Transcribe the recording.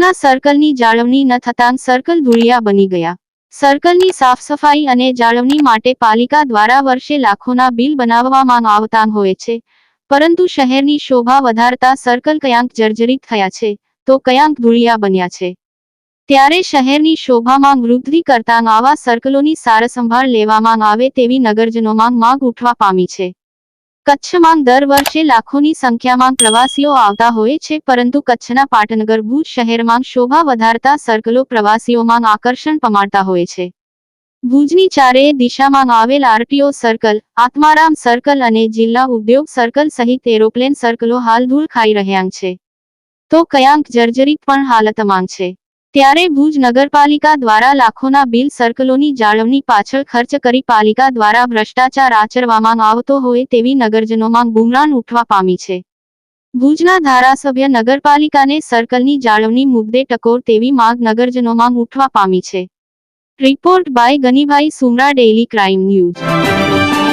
સર્કલની જાળવણી ન થતાં સર્કલ ધૂળિયા બની ગયા. સર્કલની સાફ સફાઈ અને જાળવણી માટે પાલિકા દ્વારા વર્ષે લાખોના બિલ બનાવવામાં આવતા હોય છે. પરંતુ શહેરની શોભા વધારતા સર્કલ ક્યાંક જર્જરિત થયા છે, તો ક્યાંક ધૂળિયા બન્યા છે. ત્યારે શહેરની શોભામાં વૃદ્ધિ કરતા આવા સર્કલોની સારસંભાળ લેવામાં આવે તેવી નગરજનોમાં માંગ ઉઠવા પામી છે. કચ્છમાં દર વર્ષે લાખોની સંખ્યામાં પ્રવાસીઓ આવતા હોય છે, પરંતુ કચ્છના પાટનગર, ભુજ શહેરમાં શોભા વધારતા સર્કલો પ્રવાસીઓમાં આકર્ષણ પમાડતા હોય છે. ભુજની ચારેય દિશામાં આવેલ આરટીઓ સર્કલ આત્મારામ સર્કલ અને જિલ્લા ઉદ્યોગ સર્કલ સહિત એરોપ્લેન સર્કલો હાલ ધૂળ ખાઈ રહ્યા છે. તો ક્યાંક જર્જરિત પણ હાલતમાં છે. ત્યારે ભુજ નગરપાલિકા દ્વારા લાખોના બિલ સર્કલોની જાળવણી પાછળ ખર્ચ કરી પાલિકા દ્વારા ભ્રષ્ટાચાર આચરવામાં આવતો હોય તેવી નગરજનોમાં ગુમરાન ઉઠવા પામી છે. ભુજના ધારાસભ્ય નગરપાલિકાને સર્કલની જાળવણી મુદ્દે ટકોર તેવી માંગ નગરજનોમાં ઉઠવા પામી છે. Report by Ganibhai Sumra daily crime news